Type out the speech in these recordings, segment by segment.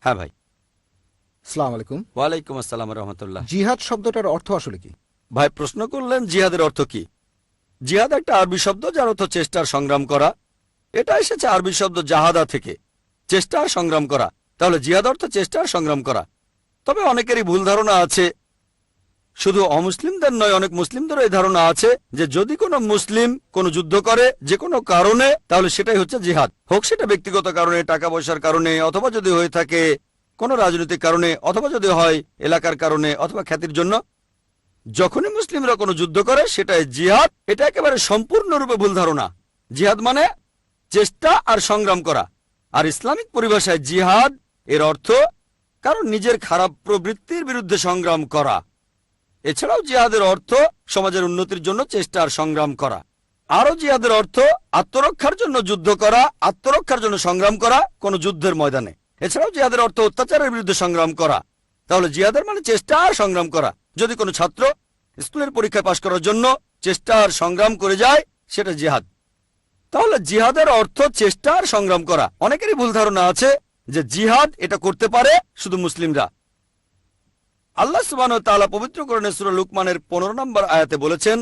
হ্যাঁ ভাই। সালাম আলাইকুম। ওয়ালাইকুম আসসালাম রহমতুল্লাহ। জিহাদ শব্দটার অর্থ আসলে কি? ভাই প্রশ্ন করলেন জিহাদের অর্থ কি? জিহাদ একটা আরবি শব্দ যার অর্থ চেষ্টার সংগ্রাম করা। এটা এসেছে আরবি শব্দ জাহাদা থেকে চেষ্টা আর সংগ্রাম করা। তাহলে জিহাদ অর্থ চেষ্টা আর সংগ্রাম করা। তবে অনেকেরই ভুল ধারণা আছে শুধু অমুসলিমদের নয়, অনেক মুসলিমদেরও এই ধারণা আছে যে যদি কোনো মুসলিম কোনো যুদ্ধ করে যে কোনো কারণে, তাহলে সেটাই হচ্ছে জিহাদ। হোক সেটা ব্যক্তিগত কারণে, টাকা পয়সার কারণে, অথবা যদি হয়ে থাকে কোনো রাজনৈতিক কারণে, অথবা যদি হয় এলাকার কারণে, অথবা খ্যাতির জন্য, যখনই মুসলিমরা কোনো যুদ্ধ করে, সেটাই জিহাদ। এটা একেবারে সম্পূর্ণরূপে ভুল ধারণা। জিহাদ মানে চেষ্টা আর সংগ্রাম করা। আর ইসলামিক পরিভাষায় জিহাদ এর অর্থ কারণ নিজের খারাপ প্রবৃত্তির বিরুদ্ধে সংগ্রাম করা। এছাড়াও জিহাদের অর্থ সমাজের উন্নতির জন্য চেষ্টা আর সংগ্রাম করা। আরও জিহাদের অর্থ আত্মরক্ষার জন্য যুদ্ধ করা, আত্মরক্ষার জন্য সংগ্রাম করা কোনো যুদ্ধের ময়দানে। এছাড়াও জিহাদের অর্থ অত্যাচারের বিরুদ্ধে সংগ্রাম করা। তাহলে জিহাদের মানে চেষ্টা আর সংগ্রাম করা। যদি কোনো ছাত্র স্কুলের পরীক্ষায় পাশ করার জন্য চেষ্টা আর সংগ্রাম করে যায়, সেটা জিহাদ। তাহলে জিহাদের অর্থ চেষ্টা আর সংগ্রাম করা। অনেকেরই ভুল ধারণা আছে যে জিহাদ এটা করতে পারে শুধু মুসলিমরা। আল্লাহ সুবান তাআলা পবিত্র করণে সুরা লুকমানের পনেরো নম্বর আয়াতে বলেছেন,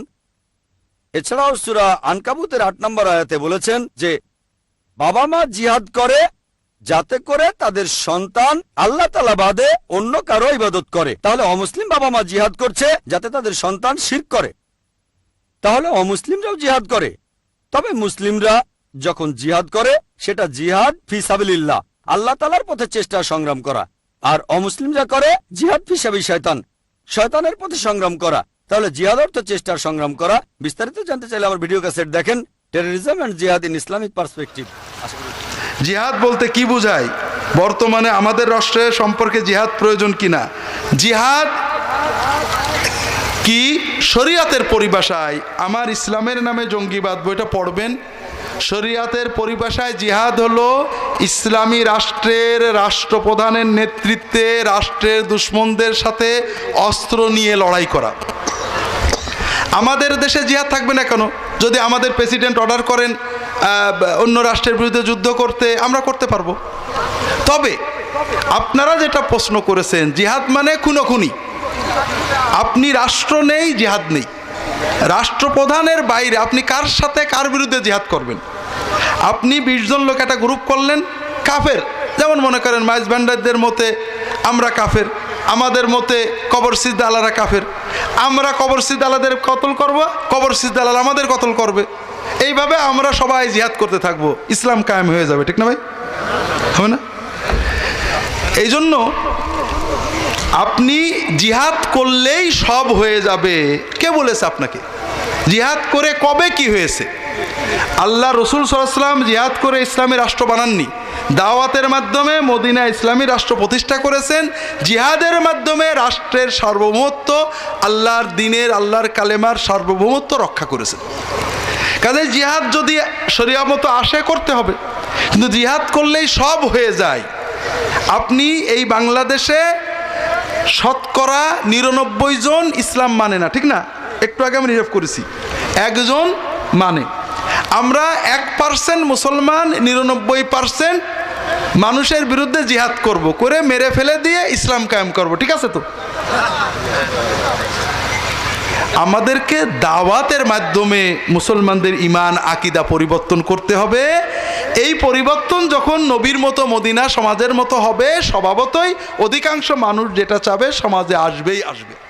এছাড়াও সুরা আনকাবুতের আট নম্বর আয়াতে বলেছেন যে বাবা মা জিহাদ করে যাতে করে তাদের সন্তান আল্লাহ তালা বাদে অন্য কারও ইবাদত করে। তাহলে অমুসলিম বাবা মা জিহাদ করছে যাতে তাদের সন্তান শির করে। তাহলে অমুসলিমরাও জিহাদ করে। তবে মুসলিমরা যখন জিহাদ করে, সেটা জিহাদ ফি সাবিলিল্লাহ, আল্লাহ তালার পথে চেষ্টা সংগ্রাম করা। আর অমুসলিম যা করে, জিহাদ ফি সাবি শয়তান। শয়তানের প্রতি সংগ্রাম করা। তাহলে জিহাদ অর্থ চেষ্টার সংগ্রাম করা। বিস্তারিত জানতে চাইলে আমার ভিডিও ক্যাসেট দেখেন। টেরোরিজম অ্যান্ড জিহাদ ইন ইসলামিক পার্সপেক্টিভ জিহাদ বলতে কি বোঝায়? বর্তমানে আমাদের রাষ্ট্রের সম্পর্কে জিহাদ প্রয়োজন কিনা? জিহাদ কি? শরিয়াতের পরিভাষায় আমার ইসলামের নামে জঙ্গিবাদ বইটা পড়বেন। শরিয়াতের পরিভাষায় জিহাদ হলো ইসলামী রাষ্ট্রের রাষ্ট্রপ্রধানের নেতৃত্বে রাষ্ট্রের দুশ্মনদের সাথে অস্ত্র নিয়ে লড়াই করা। আমাদের দেশে জিহাদ থাকবে না কেন? যদি আমাদের প্রেসিডেন্ট অর্ডার করেন অন্য রাষ্ট্রের বিরুদ্ধে যুদ্ধ করতে, আমরা করতে পারব। তবে আপনারা যেটা প্রশ্ন করেছেন, জিহাদ মানে খুনোখুনি। আপনি রাষ্ট্র নেই, জিহাদ নেই। রাষ্ট্রপ্রধানের বাইরে আপনি কার সাথে কার বিরুদ্ধে জিহাদ করবেন? আপনি বিশজন লোক একটা গ্রুপ করলেন, কাফের। যেমন মনে করেন মাইজ ভান্ডারদের মতে আমরা কাফের, আমাদের মতে কবর সিদ্দালারা কাফের। আমরা কবর সিদ্দালাদের কতল করব? কবর সিদ্দালাল আমাদের কতল করবে? এইভাবে আমরা সবাই জিহাদ করতে থাকব। ইসলাম কায়েম হয়ে যাবে, ঠিক না ভাই? হবে না? এই জন্য আপনি জিহাদ করলেই সব হয়ে যাবে। কে বলেছে আপনাকে? জিহাদ করে কবে কি হয়েছে? আল্লাহ রসুল সাল্লাম জিহাদ করে ইসলামী রাষ্ট্র বানাননি। দাওয়াতের মাধ্যমে মদিনা ইসলামী রাষ্ট্র প্রতিষ্ঠা করেছেন। জিহাদের মাধ্যমে রাষ্ট্রের সার্বভৌমত্ব, আল্লাহর দিনের, আল্লাহর কালেমার সার্বভৌমত্ব রক্ষা করেছেন। কাজে জিহাদ যদি শরিয়া মতো আসে করতে হবে, কিন্তু জিহাদ করলেই সব হয়ে যায়। আপনি এই বাংলাদেশে শতকরা নিরানব্বই জন ইসলাম মানে না, ঠিক না? একটু আগে আমি রিজার্ভ করেছি। একজন মানে। আমরা এক পার্সেন্ট মুসলমান, নিরানব্বই পার্সেন্ট মানুষের বিরুদ্ধে জিহাদ করব, করে মেরে ফেলে দিয়ে ইসলাম কায়েম করব, ঠিক আছে তো? আমাদেরকে দাওয়াতের মাধ্যমে মুসলমানদের ইমান আকিদা পরিবর্তন করতে হবে। এই পরিবর্তন যখন নবীর মতো, মদিনা সমাজের মতো হবে, স্বভাবতই অধিকাংশ মানুষ যেটা চাবে সমাজে আসবেই আসবে।